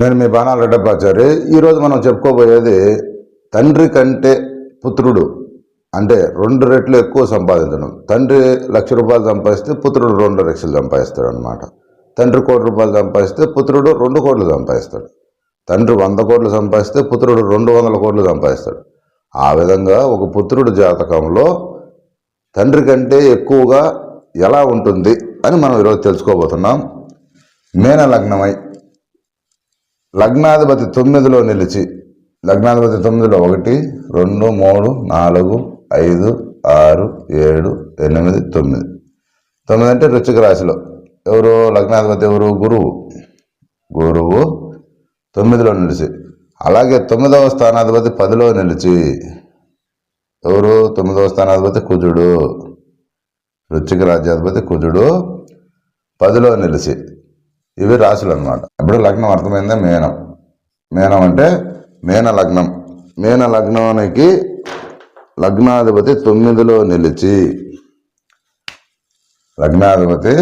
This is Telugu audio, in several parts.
నేను మీ బాణాల రెడ్డపాచారి ఈరోజు మనం చెప్పుకోబోయేది తండ్రి కంటే పుత్రుడు అంటే రెండు రెట్లు ఎక్కువ సంపాదించడం. తండ్రి లక్ష రూపాయలు సంపాదిస్తే పుత్రుడు రెండు లక్షలు సంపాదిస్తాడు అనమాట తండ్రి కోటి రూపాయలు సంపాదిస్తే పుత్రుడు రెండు కోట్లు సంపాదిస్తాడు. తండ్రి వంద కోట్లు సంపాదిస్తే పుత్రుడు రెండు వందల కోట్లు సంపాదిస్తాడు. ఆ విధంగా ఒక పుత్రుడు జాతకంలో తండ్రి కంటే ఎక్కువగా ఎలా ఉంటుంది అని మనం ఈరోజు తెలుసుకోబోతున్నాం. మేన లగ్నమై లగ్నాధిపతి తొమ్మిదిలో నిలిచి లగ్నాధిపతి తొమ్మిదిలో ఒకటి రెండు మూడు నాలుగు ఐదు ఆరు ఏడు ఎనిమిది తొమ్మిది. తొమ్మిది అంటే రుచిక రాశిలో. ఎవరు? లగ్నాధిపతి ఎవరు? గురువు. గురువు తొమ్మిదిలో నిలిచి. అలాగే తొమ్మిదవ స్థానాధిపతి పదిలో నిలిచి. ఎవరు? తొమ్మిదవ స్థానాధిపతి కుజుడు. రుచిక రాజ్యాధిపతి కుజుడు పదిలో నిలిచి. ఇవి రాశులు అనమాట ఇప్పుడు లగ్నం అర్థమైందా? మేనం. మేనం అంటే మేన లగ్నం. మేన లగ్నానికి లగ్నాధిపతి తొమ్మిదిలో నిలిచి. లగ్నాధిపతి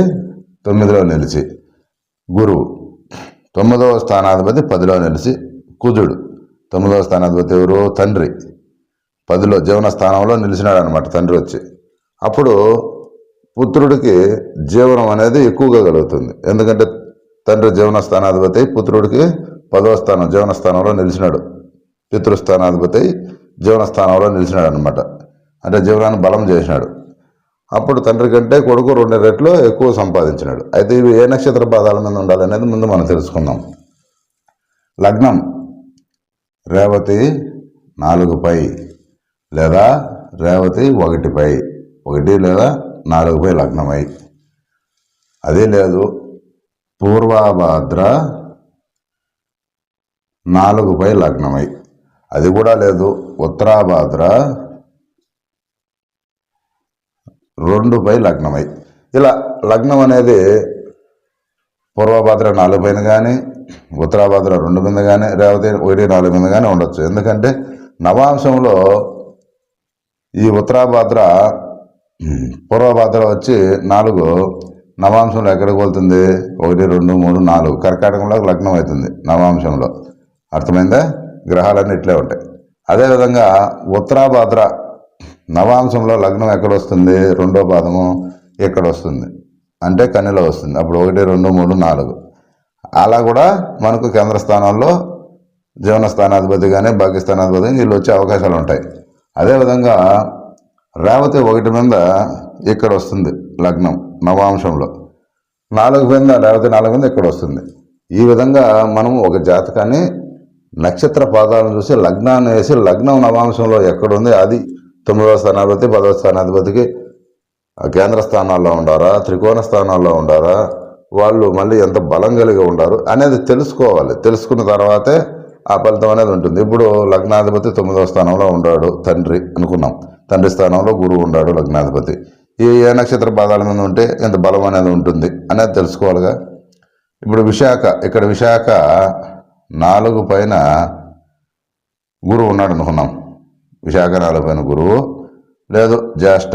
తొమ్మిదిలో నిలిచి. గురువు తొమ్మిదవ స్థానాధిపతి పదిలో నిలిచి. కుజుడు. తొమ్మిదవ స్థానాధిపతి ఎవరు? తండ్రి. పదిలో జీవన స్థానంలో నిలిచినాడు అనమాట తండ్రి వచ్చి. అప్పుడు పుత్రుడికి జీవనం అనేది ఎక్కువగా కలుగుతుంది. ఎందుకంటే తండ్రి జీవనస్థానాధిపతి పుత్రుడికి పదవ స్థానం జీవనస్థానంలో నిలిచినాడు. పితృస్థానాధిపతి జీవనస్థానంలో నిలిచినాడు అనమాట అంటే జీవనాన్ని బలం చేసినాడు. అప్పుడు తండ్రి కంటే కొడుకు రెండు రెట్లు ఎక్కువ సంపాదించినాడు. అయితే ఇవి ఏ నక్షత్ర పాదాల మీద ఉండాలనేది ముందు మనం తెలుసుకుందాం. లగ్నం రేవతి నాలుగుపై లేదా రేవతి ఒకటిపై ఒకటి లేదా నాలుగుపై లగ్నమై. అదే లేదు. పూర్వాభాద్ర నాలుగుపై లగ్నమై. అది కూడా లేదు. ఉత్తరాభాద్ర రెండుపై లగ్నమై. ఇలా లగ్నం అనేది పూర్వభాద్ర నాలుగు పైన కానీ ఉత్తరాభాద్ర రెండు మీద కానీ రేవతి ఒకటి నాలుగు మీద కానీ ఉండొచ్చు. ఎందుకంటే నవాంశంలో ఈ ఉత్తరాభాద్ర పూర్వభాద్ర వచ్చి నాలుగు నవాంశంలో ఎక్కడికి వెళ్తుంది? ఒకటి రెండు మూడు నాలుగు. కర్కాటకంలో లగ్నం అవుతుంది నవాంశంలో. అర్థమైందా? గ్రహాలన్నీ ఇట్లే ఉంటాయి. అదేవిధంగా ఉత్తరాభాద్ర నవాంశంలో లగ్నం ఎక్కడ వస్తుంది రెండో పాదము ఇక్కడ వస్తుంది అంటే కన్నులో వస్తుంది. అప్పుడు ఒకటి రెండు మూడు నాలుగు. అలా కూడా మనకు కేంద్ర స్థానంలో జీవన స్థానాధిపతి కానీ భాగ్యస్థానాధిపతి కానీ వీళ్ళు వచ్చే అవకాశాలు ఉంటాయి. అదేవిధంగా రేవతి ఒకటి మీద ఇక్కడ వస్తుంది లగ్నం? నవాంశంలో. నాలుగు మీద లేకపోతే నాలుగు మీద ఇక్కడ వస్తుంది? ఈ విధంగా మనం ఒక జాతకాన్ని నక్షత్ర పాదాలను చూసి లగ్నాన్ని వేసి లగ్నం నవాంశంలో ఎక్కడుంది అది తొమ్మిదవ స్థానాధిపతి పదవ స్థానాధిపతికి కేంద్ర స్థానాల్లో ఉండారా? త్రికోణ స్థానాల్లో ఉండారా? వాళ్ళు మళ్ళీ ఎంత బలం కలిగి ఉండారు అనేది తెలుసుకోవాలి. తెలుసుకున్న తర్వాతే ఆ ఫలితం అనేది ఉంటుంది. ఇప్పుడు లగ్నాధిపతి తొమ్మిదవ స్థానంలో ఉంటాడు తండ్రి అనుకున్నాం. తండ్రి స్థానంలో గురువు ఉన్నాడు లగ్నాధిపతి. ఈ ఏ నక్షత్ర పాదాల మీద ఉంటే ఎంత బలం అనేది ఉంటుంది అనేది తెలుసుకోవాలిగా. ఇప్పుడు విశాఖ ఇక్కడ విశాఖ నాలుగు పైన గురువు ఉన్నాడు అనుకున్నాం. విశాఖ నాలుగు పైన గురువు. లేదు జ్యేష్ఠ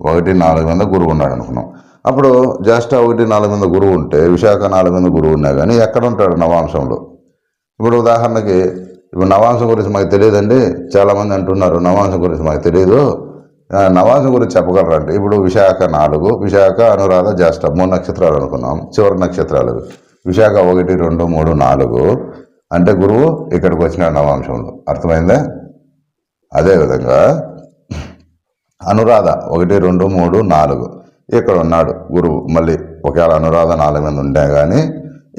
ఒకటి నాలుగు మీద గురువు ఉన్నాడు అనుకున్నాం. అప్పుడు జ్యేష్ఠ ఒకటి నాలుగు మీద గురువు ఉంటే విశాఖ నాలుగు మీద గురువు ఉన్నా కానీ ఎక్కడ ఉంటాడు నవాంశంలో? ఇప్పుడు ఉదాహరణకి ఇప్పుడు నవాంశం గురించి మాకు తెలియదండి. చాలామంది అంటున్నారు నవాంశం గురించి మాకు తెలియదు నవాజ్ నవాంశం గురించి చెప్పగలరండి. ఇప్పుడు విశాఖ నాలుగు విశాఖ అనురాధ జ్యేష్ఠ మూడు నక్షత్రాలు అనుకున్నాం. చివరి నక్షత్రాలు. విశాఖ ఒకటి రెండు మూడు నాలుగు. అంటే గురువు ఇక్కడికి వచ్చిన నవాంశంలో. అర్థమైందా? అదేవిధంగా అనురాధ ఒకటి రెండు మూడు నాలుగు. ఇక్కడ ఉన్నాడు గురువు. మళ్ళీ ఒకవేళ అనురాధ నాలుగు మీద ఉంటే కానీ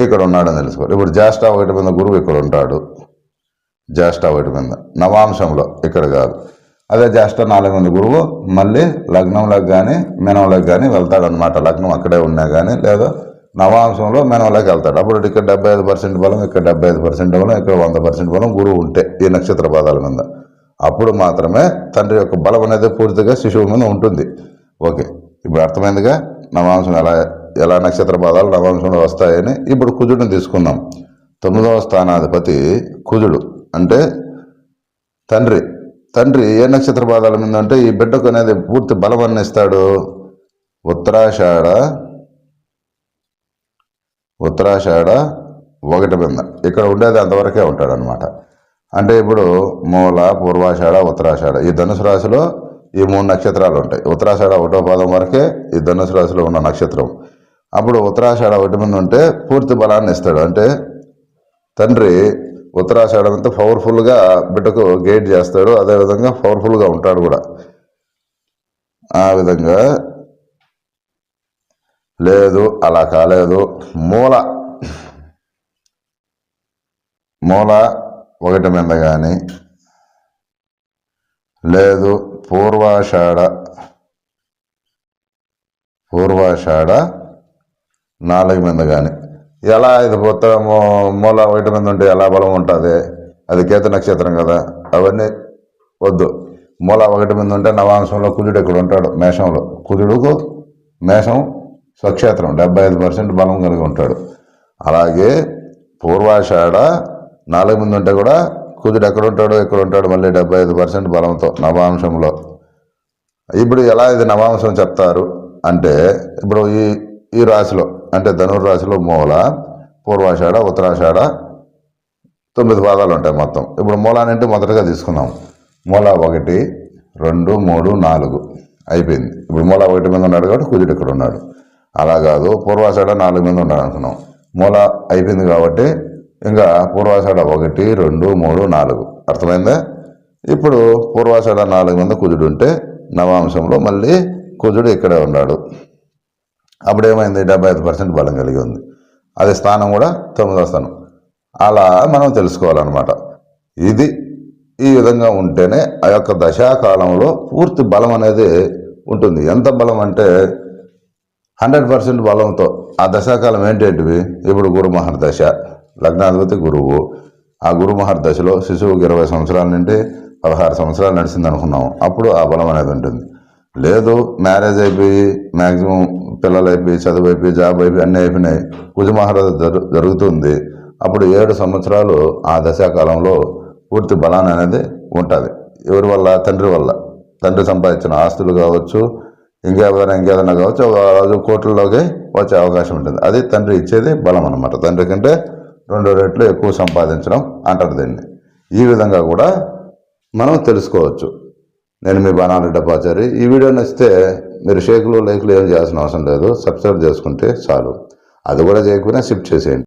ఇక్కడ ఉన్నాడని తెలుసుకోవాలి. ఇప్పుడు జ్యేష్ఠ ఒకటి మీద గురువు ఇక్కడ ఉంటాడు. జ్యేష్ఠ ఒకటి మీద. నవాంశంలో ఇక్కడ కాదు. అదే జ్యేష్ఠ నాలుగు మంది గురువు మళ్ళీ లగ్నంలోకి కానీ మెనంలోకి కానీ వెళ్తాడనమాట లగ్నం అక్కడే ఉన్నా కానీ లేదా నవాంశంలో మెనంలోకి వెళ్తాడు. అప్పుడు ఇక్కడ డెబ్బై ఐదు పర్సెంట్ బలం ఇక్కడ డెబ్బై ఐదు పర్సెంట్ బలం ఇక్కడ వంద పర్సెంట్ బలం గురువు ఉంటే ఈ నక్షత్ర పాదాల మీద. అప్పుడు మాత్రమే తండ్రి యొక్క బలం అనేది పూర్తిగా శిశువు మీద ఉంటుంది. ఓకే ఇప్పుడు అర్థమైందిగా? నవాంశం ఎలా ఎలా నక్షత్ర పాదాలు నవాంశంలో వస్తాయని ఇప్పుడు కుజుడిని తీసుకుందాం. తొమ్మిదవ స్థానాధిపతి కుజుడు అంటే తండ్రి. తండ్రి ఏ నక్షత్ర పాదాల మీద అంటే ఈ బిడ్డకు అనేది పూర్తి బలం అన్నిస్తాడు ఉత్తరాషాఢ ఉత్తరాషాఢ ఒకటి మీద. ఇక్కడ ఉండేది అంతవరకే ఉంటాడు అనమాట అంటే ఇప్పుడు మూల పూర్వాషాఢ ఉత్తరాషాఢ. ఈ ధనుసు రాశిలో ఈ మూడు నక్షత్రాలు ఉంటాయి. ఉత్తరాషాఢ ఒకటో పాదం వరకే ఈ ధనుసు రాశిలో ఉన్న నక్షత్రం. అప్పుడు ఉత్తరాషాఢ ఒకటి మీద ఉంటే పూర్తి బలాన్ని ఇస్తాడు. అంటే తండ్రి ఉత్తరాషాఢం అంతా పవర్ఫుల్గా బిడ్డకు గైడ్ చేస్తాడు. అదేవిధంగా పవర్ఫుల్గా ఉంటాడు కూడా. ఆ విధంగా లేదు అలా కాలేదు. మూల మూల ఒకటి మీద కానీ లేదు పూర్వాషాఢ పూర్వాషాఢ నాలుగు మీద కానీ ఎలా ఇది పోతా మూల ఒకటి మీద ఉంటే ఎలా బలం ఉంటుంది? అది కేత నక్షత్రం కదా. అవన్నీ వద్దు. మూల ఒకటి మీద ఉంటే నవాంశంలో కుజుడు ఇక్కడ ఉంటాడు మేషంలో. కుజుడుకు మేషం స్వక్షేత్రం డెబ్బై ఐదు పర్సెంట్ బలం కలిగి ఉంటాడు. అలాగే పూర్వాషాఢ నాలుగు మంది ఉంటే కూడా కుజుడు ఎక్కడ ఉంటాడో ఇక్కడ ఉంటాడు మళ్ళీ డెబ్బై ఐదు పర్సెంట్ బలంతో నవాంశంలో. ఇప్పుడు ఎలా ఇది నవాంశం చెప్తారు అంటే ఇప్పుడు ఈ ఈ రాశిలో అంటే ధనుర్రాశిలో మూల పూర్వాషాఢ ఉత్తరాషాఢ తొమ్మిది పాదాలు ఉంటాయి మొత్తం. ఇప్పుడు మూలానంటే మొదటగా తీసుకున్నాం. మూల ఒకటి రెండు మూడు నాలుగు. అయిపోయింది. ఇప్పుడు మూల ఒకటి మీద ఉన్నాడు కాబట్టి కుజుడు ఇక్కడ ఉన్నాడు. అలా కాదు పూర్వాషాఢ నాలుగు మీద ఉన్నాడు అనుకున్నాం. మూల అయిపోయింది కాబట్టి ఇంకా పూర్వాషాఢ ఒకటి రెండు మూడు నాలుగు. అర్థమైందా? ఇప్పుడు పూర్వాషాఢ నాలుగు మీద కుజుడు ఉంటే నవాంశంలో మళ్ళీ కుజుడు ఇక్కడే ఉన్నాడు. అప్పుడు ఏమైంది డెబ్బై ఐదు పర్సెంట్ బలం కలిగి ఉంది. అది స్థానం కూడా తొమ్మిదో స్థానం. అలా మనం తెలుసుకోవాలన్నమాట. ఇది ఈ విధంగా ఉంటేనే ఆ యొక్క దశాకాలంలో పూర్తి బలం అనేది ఉంటుంది. ఎంత బలం అంటే హండ్రెడ్ పర్సెంట్ బలంతో ఆ దశాకాలం ఏంటేంటివి? ఇప్పుడు గురుమహర్ దశ లగ్నాధిపతి గురువు. ఆ గురుమహర్ దశలో శిశువుకి ఇరవై సంవత్సరాల నుండి పదహారు సంవత్సరాలు నడిచింది అనుకున్నాం అప్పుడు ఆ బలం అనేది ఉంటుంది. లేదు మ్యారేజ్ అయిపోయి మ్యాక్సిమం పిల్లలు అయిపోయి చదువు అయిపోయి జాబ్ అయిపోయి అన్నీ అయిపోయినాయి. కుజమహారాజు జరు జరుగుతుంది. అప్పుడు ఏడు సంవత్సరాలు ఆ దశాకాలంలో పూర్తి బలాన్ని అనేది ఉంటుంది. ఎవరి వల్ల? తండ్రి వల్ల. తండ్రి సంపాదించిన ఆస్తులు కావచ్చు ఇంకేవైనా ఇంకేదైనా కావచ్చు ఒక రోజు కోట్లలోకి వచ్చే అవకాశం ఉంటుంది. అది తండ్రి ఇచ్చేది బలం అనమాట తండ్రి కంటే రెండు రెట్లు ఎక్కువ సంపాదించడం అంటారు దీన్ని. ఈ విధంగా కూడా మనం తెలుసుకోవచ్చు. నేను మీ బాణాలు డబ్బాచారి ఈ వీడియో నచ్చితే మీరు షేకులు లేకులు ఏం చేయాల్సిన అవసరం లేదు. సబ్స్క్రైబ్ చేసుకుంటే చాలు. అది కూడా చేయకపోయినా షిఫ్ట్ చేసేయండి.